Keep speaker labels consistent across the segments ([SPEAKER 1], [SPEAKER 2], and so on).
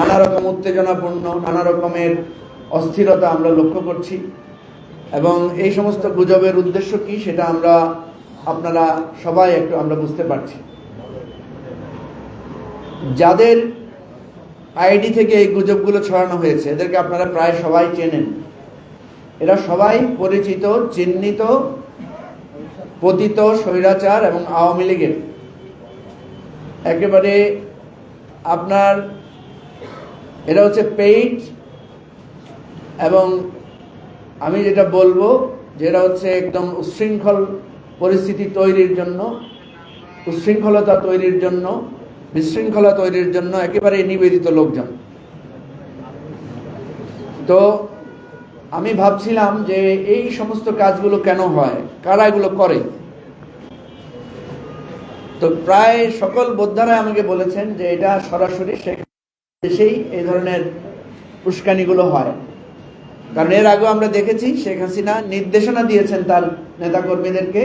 [SPEAKER 1] নানা রকম উত্তেজনাপূর্ণ, নানা রকমের অস্থিরতা আমরা লক্ষ্য করছি। এবং এই সমস্ত গুজবের উদ্দেশ্য কি সেটা আমরা, আপনারা সবাই একটু আমরা বুঝতে পারছি। যাদের আইডি থেকে এই গুজবগুলো ছড়ানো হয়েছে, এদেরকে আপনারা প্রায় সবাই চেনেন। এরা সবাই পরিচিত, চিহ্নিত, পতিত, স্বৈরাচার এবং আওয়ামী লীগের। একেবারে আপনার এটা হচ্ছে পেইড এবং আমি যেটা বলব যেটা হচ্ছে একদম উচ্ছৃঙ্খল পরিস্থিতি তৈরির জন্য উচ্ছৃঙ্খলতা তৈরির জন্য, বিশৃঙ্খলা তৈরির জন্য একেবারে নিবেদিত লোকজন। তো আমি ভাবছিলাম যে এই সমস্ত কাজগুলো কেন হয়? কারা এগুলো করে? তো প্রায় সকল বোদ্ধারা আমাকে বলেছেন যে এটা সরাসরি শেখ দেশেই এই ধরনের উস্কানিগুলো হয়। কারণ এর আগেও আমরা দেখেছি শেখ হাসিনা নির্দেশনা দিয়েছেন তার নেতাকর্মীদেরকে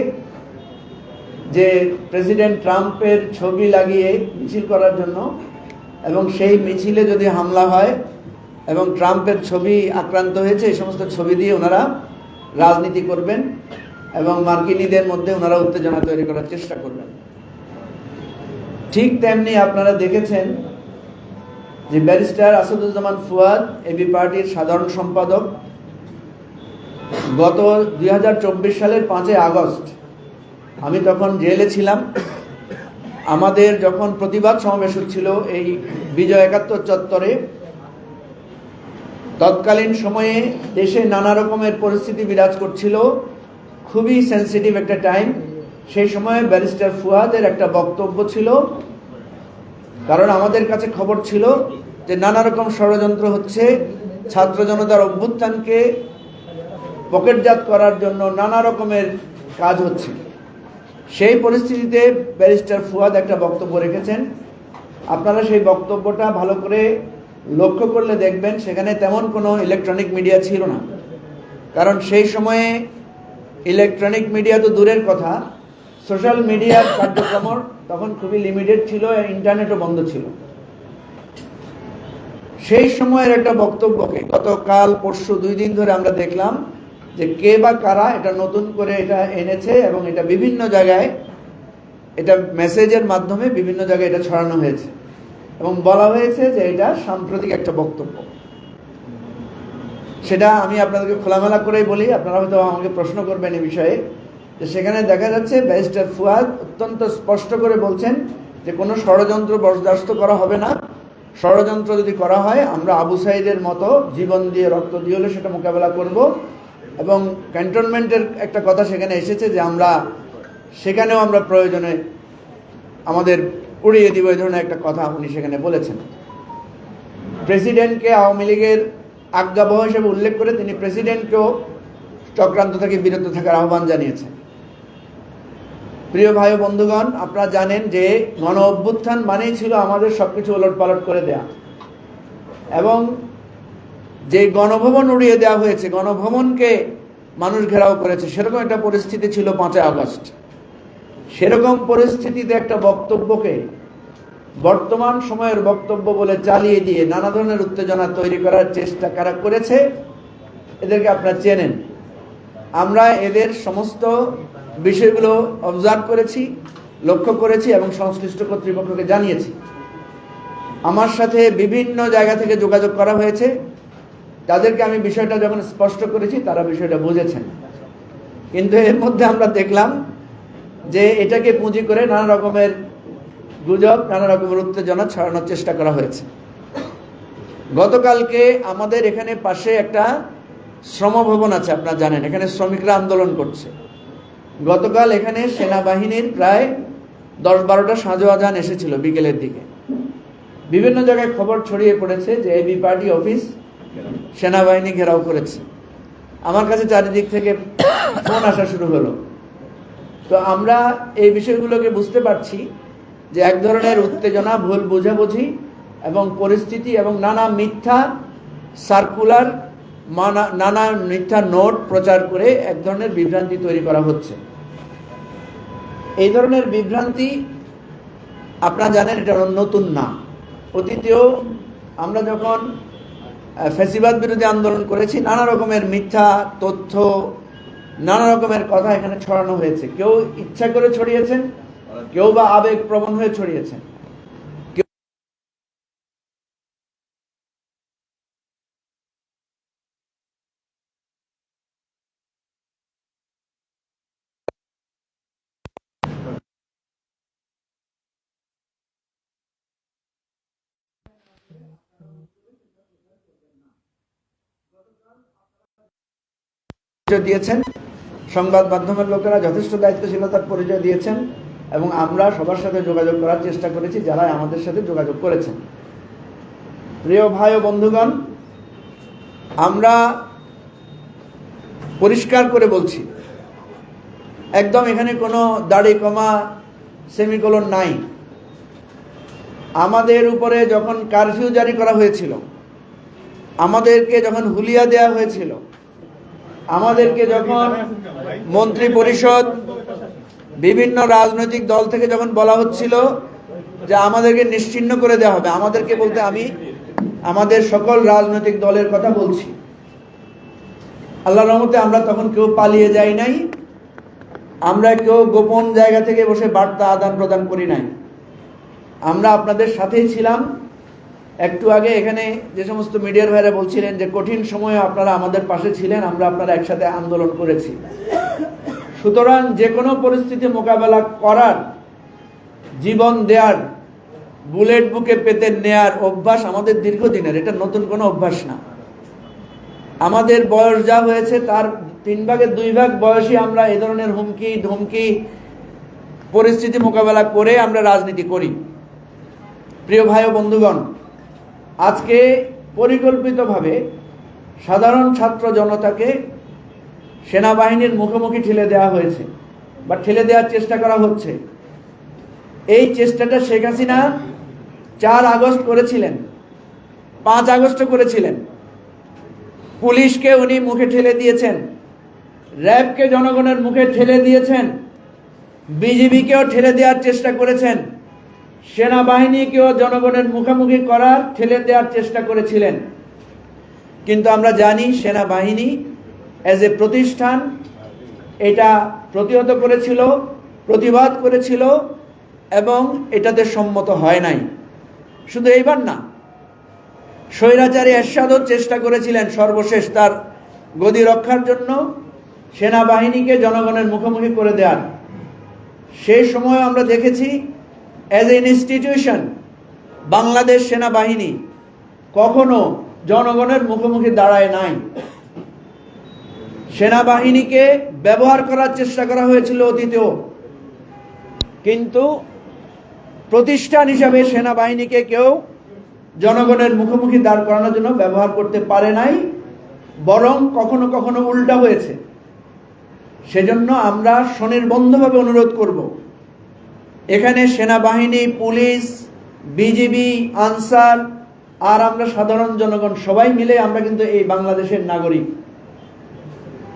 [SPEAKER 1] যে প্রেসিডেন্ট ট্রাম্পের ছবি লাগিয়ে মিছিল করার জন্য এবং সেই মিছিলে যদি হামলা হয় এবং ট্রাম্পের ছবি আক্রান্ত হয়েছে, এই সমস্ত ছবি দিয়ে ওনারা রাজনীতি করবেন এবং মার্কিনীদের মধ্যে ওনারা উত্তেজনা তৈরি করার চেষ্টা করবেন। ঠিক তেমনি আপনারা দেখেছেন যে ব্যারিস্টার আসাদুজ্জামান ফুয়াদ এবি পার্টির সাধারণ সম্পাদক, গত দু হাজার চব্বিশ সালের পাঁচই আগস্ট আমি তখন জেলে ছিলাম। আমাদের যখন প্রতিবাদ সমাবেশ হচ্ছিল এই বিজয় একাত্তর চত্বরে, তৎকালীন সময়ে দেশে নানা রকমের পরিস্থিতি বিরাজ করছিল। খুবই সেন্সিটিভ একটা টাইম সেই সময়ে ব্যারিস্টার ফুয়াদের একটা বক্তব্য ছিল কারণ আমাদের কাছে খবর ছিল যে নানা রকম ষড়যন্ত্র হচ্ছে, ছাত্র জনতার অভ্যুত্থানকে পকেটজাত করার জন্য নানা রকমের কাজ হচ্ছে। সেই পরিস্থিতিতে ব্যারিস্টার ফুয়াদ একটা বক্তব্য রেখেছেন। আপনারা সেই বক্তব্যটা ভালো করে লক্ষ্য করলে দেখবেন সেখানে তেমন কোনো ইলেকট্রনিক মিডিয়া ছিল না। কারণ সেই সময়ে ইলেকট্রনিক মিডিয়া তো দূরের কথা সোশ্যাল মিডিয়ার কার্যক্রম তখন খুবই লিমিটেড ছিল ইন্টারনেটও বন্ধ ছিল। সেই সময়ের একটা বক্তব্যকে গতকাল, পরশু দুই দিন ধরে আমরা দেখলাম যে কে বা কারা এটা নতুন করে এটা এনেছে এবং এটা বিভিন্ন জায়গায় এটা মেসেজের মাধ্যমে বিভিন্ন জায়গায় এটা ছড়ানো হয়েছে। এবং বলা হয়েছে যে এটা সাম্প্রতিক একটা বক্তব্য। সেটা আমি আপনাদেরকে খোলামেলা করেই বলি, আপনারা হয়তো আমাকে প্রশ্ন করবেন এই বিষয়ে। যে সেখানে দেখা যাচ্ছে ব্যারিস্টার ফুয়াদ অত্যন্ত স্পষ্ট করে বলছেন যে কোনো ষড়যন্ত্র বরদাস্ত করা হবে না। ষড়যন্ত্র যদি করা হয়, আমরা আবু সাইদের মতো জীবন দিয়ে রক্ত দিয়ে হলে সেটা মোকাবেলা করব। এবং ক্যান্টনমেন্টের একটা কথা সেখানে এসেছে যে আমরা, সেখানেও আমরা প্রয়োজনে আমাদের উড়িয়ে দিব এই ধরনের একটা কথা উনি সেখানে বলেছেন। প্রেসিডেন্টকে আওয়ামী লীগের আজ্ঞাবহ হিসেবে উল্লেখ করে তিনি প্রেসিডেন্টকেও চক্রান্ত থেকে বিরত থাকার আহ্বান জানিয়েছেন। প্রিয় ভাই বন্ধুগণ, আপনারা জানেন যে গণ অভ্যুত্থান মানেই ছিল আমাদের সব কিছু ওলট পালট করে দেয়া। এবং যে গণভবন উড়িয়ে দেওয়া হয়েছে, গণভবনকে মানুষ ঘেরাও করেছে, সেরকম একটা পরিস্থিতি ছিল পাঁচই আগস্ট। সেরকম পরিস্থিতিতে একটা বক্তব্যকে বর্তমান সময়ের বক্তব্য বলে চালিয়ে দিয়ে নানা ধরনের উত্তেজনা তৈরি করার চেষ্টা কারা করেছে, এদেরকে আপনারা চেনেন। আমরা এদের সমস্ত বিষয়গুলো অবজার্ভ করেছি, লক্ষ্য করেছি এবং সংশ্লিষ্ট কর্তৃপক্ষকে জানিয়েছি। আমার সাথে বিভিন্ন জায়গা থেকে যোগাযোগ করা হয়েছে। তাদেরকে আমি বিষয়টা যখন স্পষ্ট করেছি, তারা বিষয়টা বুঝেছেন। কিন্তু এর মধ্যে আমরা দেখলাম যে এটাকে পুঁজি করে নানা রকমের গুজব, নানা রকমের উত্তেজনা ছড়ানোর চেষ্টা করা হয়েছে। গতকালকে আমাদের এখানে পাশে একটা শ্রমভবন আছে, আপনারা জানেন। এখানে শ্রমিকরা আন্দোলন করছে। গতকাল এখানে সেনাবাহিনীর প্রায় দশ বারোটা সাজো আজান এসেছিল বিকেলের দিকে। বিভিন্ন জায়গায় খবর ছড়িয়ে পড়েছে যে এবি পার্টি অফিস সেনাবাহিনী ঘেরাও করেছে। আমার কাছে চারিদিক থেকে ফোন আসা শুরু হলো। তো আমরা এই বিষয়গুলোকে বুঝতে পারছি যে এক ধরনের উত্তেজনা, ভুল বোঝাবুঝি এবং পরিস্থিতি এবং নানা মিথ্যা, সার্কুলার নানা মিথ্যা নোট প্রচার করে এক ধরনের বিভ্রান্তি তৈরি করা হচ্ছে। এই ধরনের বিভ্রান্তি আপনারা জানেন এটা নতুন না। অতীতেও আমরা যখন আহ, ফ্যাসিবাদ বিরোধী আন্দোলন করেছি নানা রকমের মিথ্যা তথ্য নানা রকমের কথা এখানে ছড়ানো হয়েছে। কেউ ইচ্ছা করে ছড়িয়েছেন কেউ বা আবেগ প্রবণ হয়ে ছড়িয়েছেন। পরিচয় দিয়েছেন। সংবাদ মাধ্যমের লোকেরা যথেষ্ট দায়িত্বশীলতার পরিচয় দিয়েছেন এবং আমরা সবার সাথে যোগাযোগ করার চেষ্টা করেছি যারা আমাদের সাথে যোগাযোগ করেছেন। প্রিয় ভাই ও বন্ধুগণ, আমরা পরিষ্কার করে বলছি, একদম এখানে কোনো দাড়ি কমা সেমিকোলন নাই। আমাদের উপরে যখন কারফিউ জারি করা হয়েছিল, আমাদেরকে যখন হুলিয়া দেওয়া হয়েছিল আমাদেরকে যখন মন্ত্রী পরিষদ বিভিন্ন রাজনৈতিক দল থেকে যখন বলা হচ্ছিল যে আমাদেরকে নিশ্চিহ্ন করে দেওয়া হবে, আমাদেরকে বলতে আমি আমাদের সকল রাজনৈতিক দলের কথা বলছি। আল্লাহ রহমতে আমরা তখন কেউ পালিয়ে যাই নাই, আমরা কেউ গোপন জায়গা থেকে বসে বার্তা আদান প্রদান করি নাই। আমরা আপনাদের সাথেই ছিলাম একটু আগে এখানে যে সমস্ত মিডিয়ার ভাইরা বলছিলেন যে কঠিন সময়ে আপনারা আমাদের পাশে ছিলেন, আমরা আপনারা একসাথে আন্দোলন করেছি। সুতরাং যে কোনো পরিস্থিতি মোকাবেলা করার, জীবন দেয়ার, বুলেট বুকে পেতে নেয়ার অভ্যাস আমাদের দীর্ঘদিনের, এটা নতুন কোনো অভ্যাস না। আমাদের বয়স যা হয়েছে তার তিন ভাগের দুই ভাগ বয়সী আমরা এ ধরনের হুমকি, ধমকি, পরিস্থিতি মোকাবেলা করে আমরা রাজনীতি করি। প্রিয় ভাই ও বন্ধুগণ আজকে পরিকল্পিতভাবে সাধারণ ছাত্র জনতাকে সেনাবাহিনীর মুখোমুখি ঠেলে দেওয়া হয়েছে বা ঠেলে দেওয়ার চেষ্টা করা হচ্ছে। এই চেষ্টাটা শেখ হাসিনা চার আগস্ট করেছিলেন, পাঁচ আগস্ট করেছিলেন। পুলিশকে উনি মুখে ঠেলে দিয়েছেন, র্যাবকে জনগণের মুখে ঠেলে দিয়েছেন, বিজিবিকেও ঠেলে দেওয়ার চেষ্টা করেছেন। সেনাবাহিনীকেও জনগণের মুখোমুখি করার ঠেলে দেওয়ার চেষ্টা করেছিলেন। কিন্তু আমরা জানি সেনাবাহিনী অ্যাজ এ প্রতিষ্ঠান এটা প্রতিহত করেছিল, প্রতিবাদ করেছিল এবং এটাতে সম্মত হয় নাই। শুধু এইবার না, স্বৈরাচারী এরশাদও চেষ্টা করেছিলেন সর্বশেষ তার গদি রক্ষার জন্য সেনাবাহিনীকে জনগণের মুখোমুখি করে দেওয়ার। সেই সময় আমরা দেখেছি অ্যাজ এ ইনস্টিটিউশন বাংলাদেশ সেনাবাহিনী কখনো জনগণের মুখোমুখি দাঁড়ায় নাই। সেনাবাহিনীকে ব্যবহার করার চেষ্টা করা হয়েছিল অতীতেও। কিন্তু প্রতিষ্ঠান হিসাবে সেনাবাহিনীকে কেউ জনগণের মুখোমুখি দাঁড় করানোর জন্য ব্যবহার করতে পারে নাই, বরং কখনো কখনো উল্টা হয়েছে। সেজন্য আমরা স্বনির্বন্ধভাবে অনুরোধ করব এখানে সেনাবাহিনী, পুলিশ, বিজিবি, আনসার, আর আমরা সাধারণ জনগণ, সবাই মিলে আমরা কিন্তু এই বাংলাদেশের নাগরিক।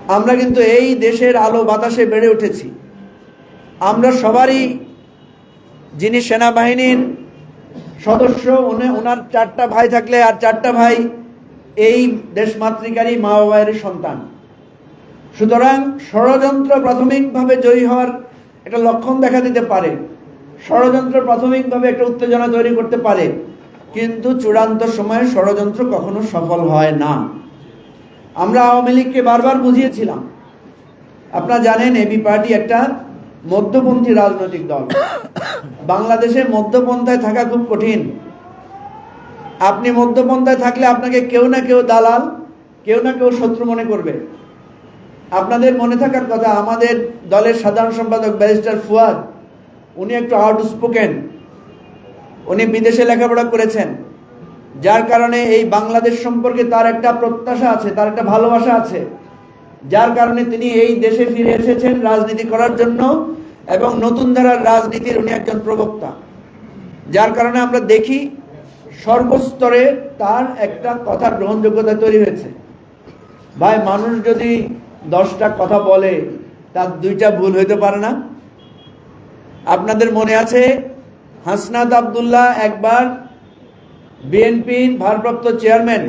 [SPEAKER 1] আমরা কিন্তু এই দেশের আলো বাতাসে বেড়ে উঠেছি। আমরা সবারই যিনি সেনাবাহিনীর সদস্য, উনি ওনার চারটা ভাই থাকলে আর চারটা ভাই এই দেশমাতৃকারী মা বাবায়ের সন্তান। সুতরাং ষড়যন্ত্র প্রাথমিকভাবে জয়ী হওয়ার একটা লক্ষণ দেখা দিতে পারে। ষড়যন্ত্র প্রাথমিকভাবে একটা উত্তেজনা তৈরি করতে পারে, কিন্তু চূড়ান্ত সময়ে ষড়যন্ত্র কখনো সফল হয় না। আমরা আওয়ামী লীগকে বারবার বুঝিয়েছিলাম। আপনারা জানেন, এবি পার্টি একটা মধ্যপন্থী রাজনৈতিক দল। বাংলাদেশে মধ্যপন্থায় থাকা খুব কঠিন। আপনি মধ্যপন্থায় থাকলে আপনাকে কেউ না কেউ দালাল, কেউ না কেউ শত্রু মনে করবে। আপনাদের মনে থাকার কথা, আমাদের দলের সাধারণ সম্পাদক ব্যারিস্টার ফুয়াদ উনি একটু আউটস্পোকেন উনি বিদেশে লেখাপড়া করেছেন। যার কারণে এই বাংলাদেশ সম্পর্কে তার একটা প্রত্যাশা আছে, তার একটা ভালোবাসা আছে। যার কারণে তিনি এই দেশে ফিরে এসেছেন রাজনীতি করার জন্য এবং নতুন ধারার রাজনীতির উনি একজন প্রবক্তা। যার কারণে আমরা দেখি সর্বস্তরে তার একটা কথা গ্রহণযোগ্যতা তৈরি হয়েছে। ভাই, মানুষ যদি দশটা কথা বলে, তার দুইটা ভুল হইতে পারে না। আপনাদের মনে আছে হাসনাত আবদুল্লাহ একবার বিএনপির ভারপ্রাপ্ত চেয়ারম্যান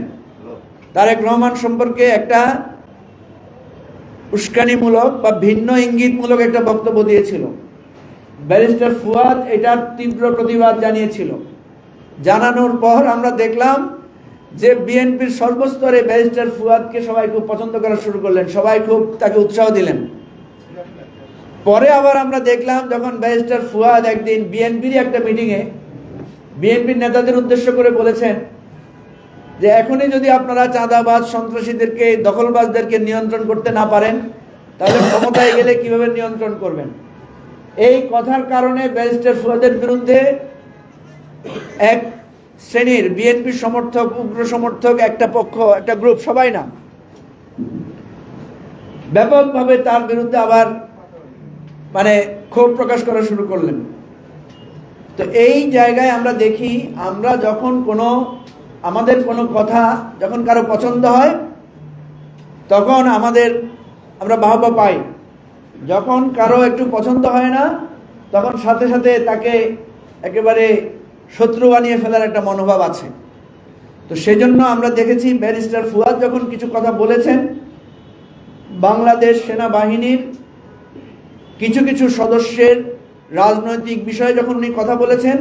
[SPEAKER 1] তারেক রহমান সম্পর্কে একটা উস্কানিমূলক বা ভিন্ন ইঙ্গিতমূলক একটা বক্তব্য দিয়েছিল। ব্যারিস্টার ফুয়াদ এটার তীব্র প্রতিবাদ জানিয়েছিল। জানানোর পর আমরা দেখলাম যে বিএনপির সর্বস্তরে ব্যারিস্টার ফুয়াদকে সবাই খুব পছন্দ করা শুরু করলেন, সবাই খুব তাকে উৎসাহ দিলেন। পরে আবার আমরা দেখলাম যখন ব্যারিস্টার ফুয়াদ একদিন বিএনপির একটা মিটিংয়ে বিএনপির নেতাদের উদ্দেশ্য করে বলেছেন যে এখনই যদি আপনারা চাঁদাবাজ সন্ত্রাসীদেরকে, দখলবাজদেরকে নিয়ন্ত্রণ করতে না পারেন, তাহলে ক্ষমতায় গেলে কীভাবে নিয়ন্ত্রণ করবেন? এই কথার কারণে ব্যারিস্টার ফুয়াদের বিরুদ্ধে এক শ্রেণির বিএনপি সমর্থক, উগ্র সমর্থক, একটা পক্ষ, একটা গ্রুপ সবাই না, ব্যাপকভাবে তার বিরুদ্ধে আবার মানে ক্ষোভ প্রকাশ করা শুরু করলেন। তো এই জায়গায় আমরা দেখি, আমরা যখন কোনো, আমাদের কোনো কথা যখন কারও পছন্দ হয়, তখন আমাদের আমরা বাহবা পাই। যখন কারও একটু পছন্দ হয় না, তখন সাথে সাথে তাকে একেবারে শত্রু বানিয়ে ফেলার একটা মনোভাব আছে। তো সেজন্য আমরা দেখেছি ব্যারিস্টার ফুয়াদ যখন কিছু কথা বলেছেন, বাংলাদেশ সেনাবাহিনীর কিছু কিছু সদস্যের রাজনৈতিক বিষয়ে যখন উনি কথা বলেছেন,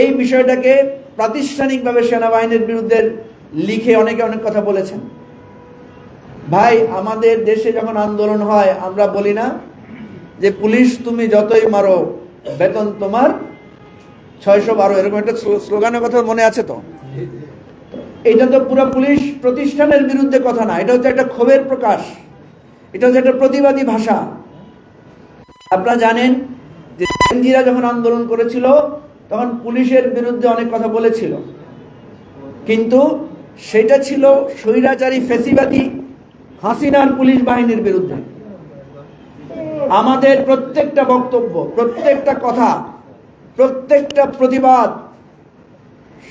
[SPEAKER 1] এই বিষয়টাকে প্রাতিষ্ঠানিকভাবে সেনাবাহিনীর বিরুদ্ধে লিখে অনেকে অনেক কথা বলেছেন। ভাই, আমাদের দেশে যখন আন্দোলন হয়, আমরা বলি না যে পুলিশ তুমি যতই মারো, বেতন তোমার ছয়শো বারো, এরকম একটা স্লোগানের কথা মনে আছে তো? এটা তো পুরো পুলিশ প্রতিষ্ঠানের বিরুদ্ধে কথা না, এটা হচ্ছে একটা ক্ষোভের প্রকাশ, এটা হচ্ছে একটা প্রতিবাদী ভাষা। আপনারা জানেন যে জেনজিরা যখন আন্দোলন করেছিল, তখন পুলিশের বিরুদ্ধে অনেক কথা বলেছিল। কিন্তু সেটা ছিল স্বৈরাচারী ফেসিবাদী হাসিনার পুলিশ বাহিনীর বিরুদ্ধে। আমাদের প্রত্যেকটা বক্তব্য, প্রত্যেকটা কথা, প্রত্যেকটা প্রতিবাদ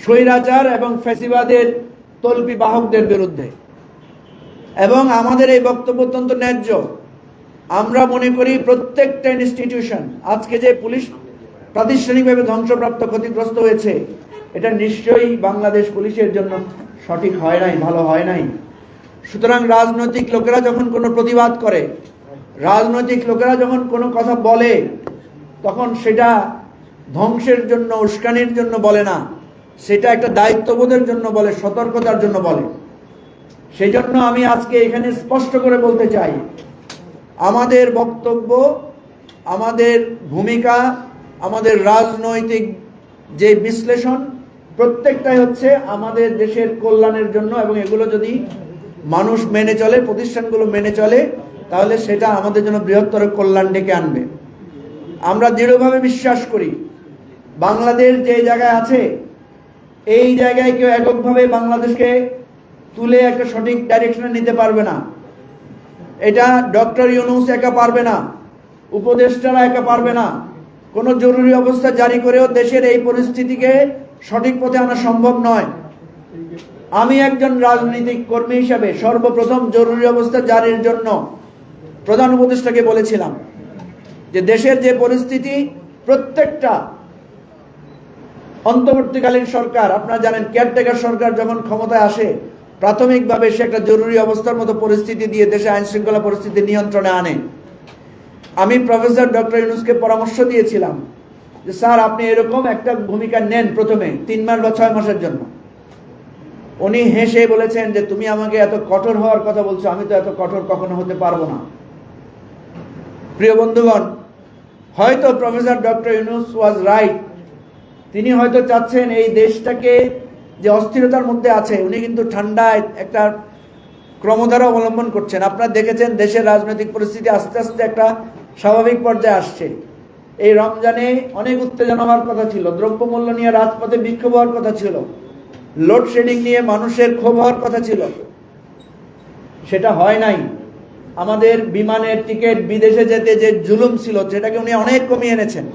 [SPEAKER 1] স্বৈরাচার এবং ফেসিবাদের তল্পি বাহকদের বিরুদ্ধে। এবং আমাদের এই বক্তব্য অত্যন্ত ন্যায্য। আমরা মনে করি প্রত্যেকটা ইনস্টিটিউশন আজকে যে পুলিশ প্রাতিষ্ঠানিকভাবে ধ্বংসপ্রাপ্ত ক্ষতিগ্রস্ত হয়েছে, এটা নিশ্চয়ই বাংলাদেশ পুলিশের জন্য সঠিক হয় নাই, ভালো হয় নাই। সুতরাং রাজনৈতিক লোকেরা যখন কোনো প্রতিবাদ করে, রাজনৈতিক লোকেরা যখন কোনো কথা বলে, তখন সেটা ধ্বংসের জন্য, উস্কানির জন্য বলে না, সেটা একটা দায়িত্ববোধের জন্য বলে, সতর্কতার জন্য বলে। সেই জন্য আমি আজকে এখানে স্পষ্ট করে বলতে চাই আমাদের বক্তব্য, আমাদের ভূমিকা, আমাদের রাজনৈতিক যে বিশ্লেষণ, প্রত্যেকটাই হচ্ছে আমাদের দেশের কল্যাণের জন্য এবং এগুলো যদি মানুষ মেনে চলে, প্রতিষ্ঠানগুলো মেনে চলে, তাহলে সেটা আমাদের জন্য বৃহত্তর কল্যাণ ডেকে আনবে। আমরা দৃঢ়ভাবে বিশ্বাস করি, বাংলাদেশ যে জায়গায় আছে, এই জায়গায় কেউ এককভাবে বাংলাদেশকে তুলে একটা সঠিক ডাইরেকশনে নিতে পারবে না। এটা ডক্টর ইউনুস একা পারবে না, উপদেষ্টারা একা পারবে না। কোনো জরুরি অবস্থা জারি করেও দেশের এই পরিস্থিতিকে সঠিক পথে আনা সম্ভব নয়। আমি একজন রাজনৈতিক কর্মী হিসাবে সর্বপ্রথম জরুরি অবস্থা জারির জন্য প্রধান উপদেষ্টাকে বলেছিলাম যে দেশের যে পরিস্থিতি, প্রত্যেকটা অন্তর্বর্তীকালীন সরকার, আপনারা জানেন কেয়ারটেকার সরকার যখন ক্ষমতায় আসে প্রাথমিকভাবে সে একটা জরুরি অবস্থার মতো পরিস্থিতি দিয়ে দেশে আইন শৃঙ্খলা পরিস্থিতি নিয়ন্ত্রণে আনে। আমি প্রফেসর ডক্টর ইউনুসকে পরামর্শ দিয়েছিলাম যে, স্যার, আপনি এরকম একটা ভূমিকা নেন প্রথমে তিন মাস বা ছয় মাসের জন্য। উনি হেসে বলেছেন যে, তুমি আমাকে এত কঠোর হওয়ার কথা বলছো, আমি তো এত কঠোর কখনো হতে পারব না। প্রিয় বন্ধুগণ, হয়তো professor doctor Yunus was right তিনি হয়তো চাচ্ছেন এই দেশটাকে যে অস্থিরতার মধ্যে আছে, উনি কিন্তু ঠান্ডায় একটা ক্রমধারা অবলম্বন করছেন। আপনারা দেখেছেন দেশের রাজনৈতিক পরিস্থিতি আস্তে আস্তে একটা স্বাভাবিক পর্যায়ে আসছে। এই রমজানে অনেক উত্তেজনা হওয়ার কথা ছিল, দ্রব্যমূল্য নিয়ে রাজপথে বিক্ষোভ হওয়ার কথা ছিল, লোডশেডিং নিয়ে মানুষের ক্ষোভ হওয়ার কথা ছিল। সেটা হয় নাই। আমাদের বিমানের টিকিট বিদেশে যেতে যে জুলুম ছিল, সেটাকে উনি অনেক কমিয়ে এনেছেন।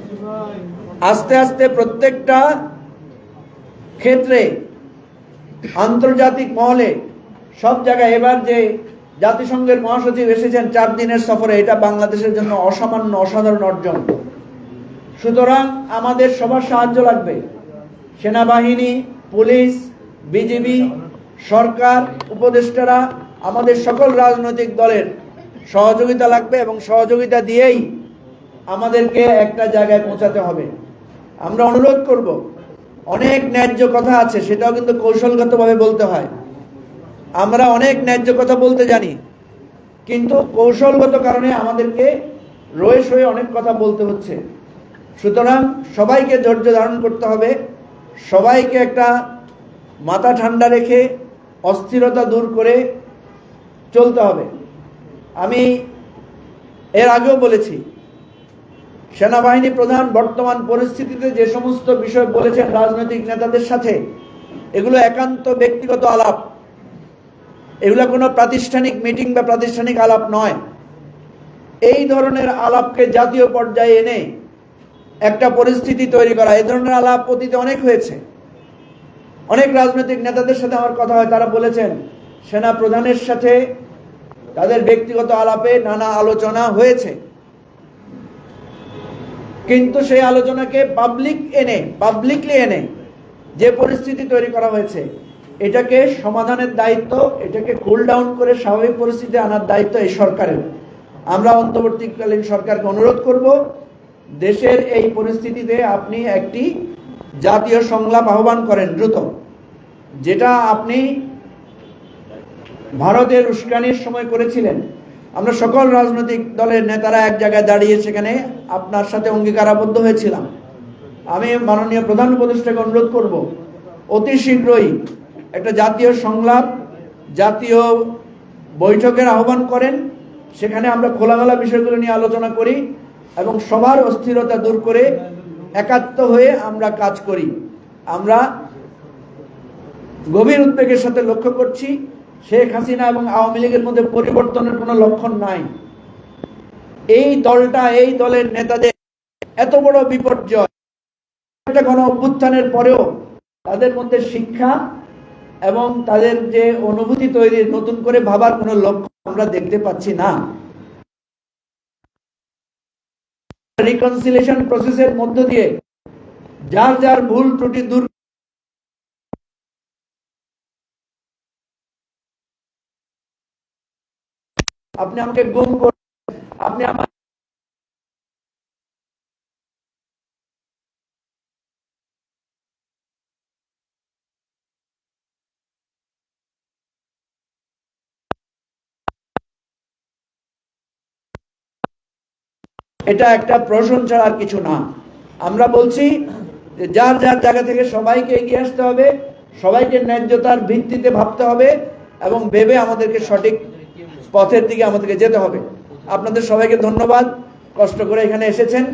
[SPEAKER 1] আস্তে আস্তে প্রত্যেকটা ক্ষেত্রে আন্তর্জাতিক মহলে সব জায়গায় এবার যে জাতিসংঘের মহাসচিব এসেছেন চার দিনের সফরে, এটা বাংলাদেশের জন্য অসামান্য, অসাধারণ অর্জন। সুতরাং আমাদের সবার সাহায্য লাগবে। সেনাবাহিনী, পুলিশ, বিজিবি, সরকার, উপদেষ্টারা, আমাদের সকল রাজনৈতিক দলের সহযোগিতা লাগবে এবং সহযোগিতা দিয়েই আমাদেরকে একটা জায়গায় পৌঁছাতে হবে। আমরা অনুরোধ করব অনেক ন্যায্য কথা আছে, সেটাও কিন্তু কৌশলগতভাবে বলতে হয়। আমরা অনেক ন্যায্য কথা বলতে জানি, কিন্তু কৌশলগত কারণে আমাদেরকে রয়ে সয়ে অনেক কথা বলতে হচ্ছে। সুতরাং সবাইকে ধৈর্য ধারণ করতে হবে, সবাইকে একটা মাথা ঠান্ডা রেখে অস্থিরতা দূর করে চলতে হবে। আমি এর আগেও বলেছি সেনাবাহিনী প্রধান বর্তমান পরিস্থিতিতে যে সমস্ত বিষয় বলেছেন রাজনৈতিক নেতাদের সাথে, এগুলো একান্ত ব্যক্তিগত আলাপ। এগুলো কোনো প্রাতিষ্ঠানিক মিটিং বা প্রাতিষ্ঠানিক আলাপ নয়। এই ধরনের আলাপকে জাতীয় পর্যায়ে এনে একটা পরিস্থিতি তৈরি করা। এই ধরনের আলাপ অতীতে অনেক হয়েছে। অনেক রাজনৈতিক নেতাদের সাথে আমার কথা হয়, তারা বলেছেন, সেনা প্রধানের সাথে তাদের ব্যক্তিগত আলাপে নানা আলোচনা হয়েছে। কিন্তু সেই আলোচনাকে পাবলিক এনে পাবলিকলি এনে যে পরিস্থিতি তৈরি করা হয়েছে, এটাকে সমাধানের দায়িত্ব, এটাকে কুল ডাউন করে স্বাভাবিক পরিস্থিতি আনার দায়িত্ব এই সরকারের। আমরা অন্তর্বর্তীকালীন সরকারকে অনুরোধ করব, দেশের এই পরিস্থিতিতে আপনি একটি জাতীয় সংলাপ আহ্বান করেন দ্রুত, যেটা আপনি ভারতের উস্কানির সময় করেছিলেন। আমরা সকল রাজনৈতিক দলের নেতারা এক জায়গায় দাঁড়িয়ে সেখানে আপনার সাথে অঙ্গীকারাবদ্ধ হয়েছিলাম। আমি মাননীয় প্রধান উপদেষ্টাকে অনুরোধ করব, অতি শীঘ্রই একটা জাতীয় সংলাপ, জাতীয় বৈঠকের আহ্বান করেন। সেখানে আমরা খোলামেলা বিষয়গুলো নিয়ে আলোচনা করি এবং সবার অস্থিরতা দূর করে একাত্ম হয়ে আমরা কাজ করি। আমরা গভীর উদ্বেগের সাথে লক্ষ্য করছি। শেখ হাসিনা এবং আওয়ামী লীগের মধ্যে পরিবর্তনের কোনো লক্ষণ নাই। এই দলটা, এই দলের নেতাদের এত বড় বিপর্যয়, একটা অভ্যুত্থানের পরেও তাদের মধ্যে শিক্ষা এবং তাদের যে অনুভূতি তৈরির নতুন করে ভাবার কোনো লক্ষ্য আমরা দেখতে পাচ্ছি না। রিকনসিলেশন প্রসেসের মধ্য দিয়ে যার যার ভুল ত্রুটি দূর আপনি আমাকে গুম করে আপনি আমার এটা একটা প্রশংসা আর কিছু না। আমরা বলছি যার যার জায়গা থেকে সবাইকে এগিয়ে আসতে হবে, সবাইকে ন্যায্যতার ভিত্তিতে ভাবতে হবে এবং ভেবে আমাদেরকে সঠিক পথের দিকে আমাদেরকে যেতে হবে। আপনাদের সবাইকে ধন্যবাদ। কষ্ট করে এখানে এসেছেন।